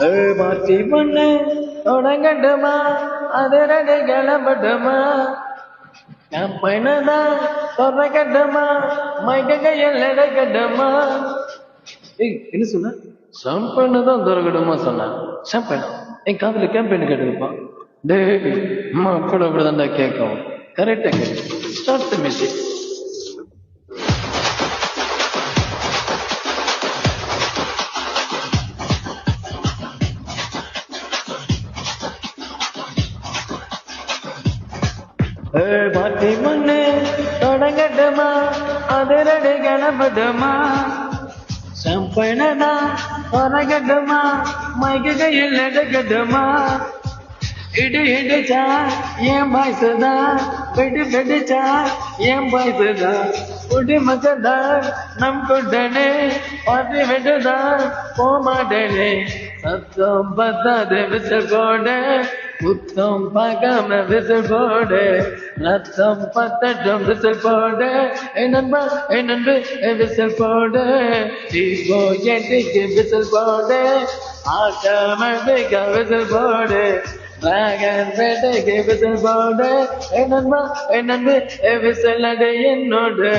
Party பொண்ணு தொடங்கட்டுமா? அதிரடி கிளம்பட்டுமா? என் பையனதான் தொடங்கட்டுமா? மைக்க கையில் எடுக்கட்டுமா? ஏய் என்ன சொன்ன? ஷாம்பெண்ணு தான் திறக்கட்டுமா சொன்னேன் ஷாம்பெண்ணா என் காதுல கேம்பெயின் கேட்டுருப்பான் டேய் அம்மா கூட அப்படிதான்டா கேட்கும் கரெக்டா கேட்கும் ஸ்டார்ட் மியூசிக் பாட்டி மண்ணு தொடங்கட்டுமா? அதிரடி கணபதுமா? சம்பனதா தொடங்கட்டுமா மைக்கு கையில் எடுக்கட்டுமா இடு இடுச்சா என் பாய்சுதா? வெடி வெடிச்சா என் பாய்சுதா? குடி மக்கதா நம் குட்டனே பாட்டி விட்டுதா? போமாட்டனே சத்தம் பத்தாது விட்டு போடு புத்தம் பார்க்காம விசில் போடு ரத்தம் பத்தட்டும் விசில் போடு. என் நண்பா என் நண்பு விசில் போடு. இப்போ எட்டிக்கு விசில் போடு ஆட்டமடிக்க விசில் போடு. பேட்டைக்கு விசில் போடு. என் நண்பா என் நண்பு விசில் அடை என்னோடு.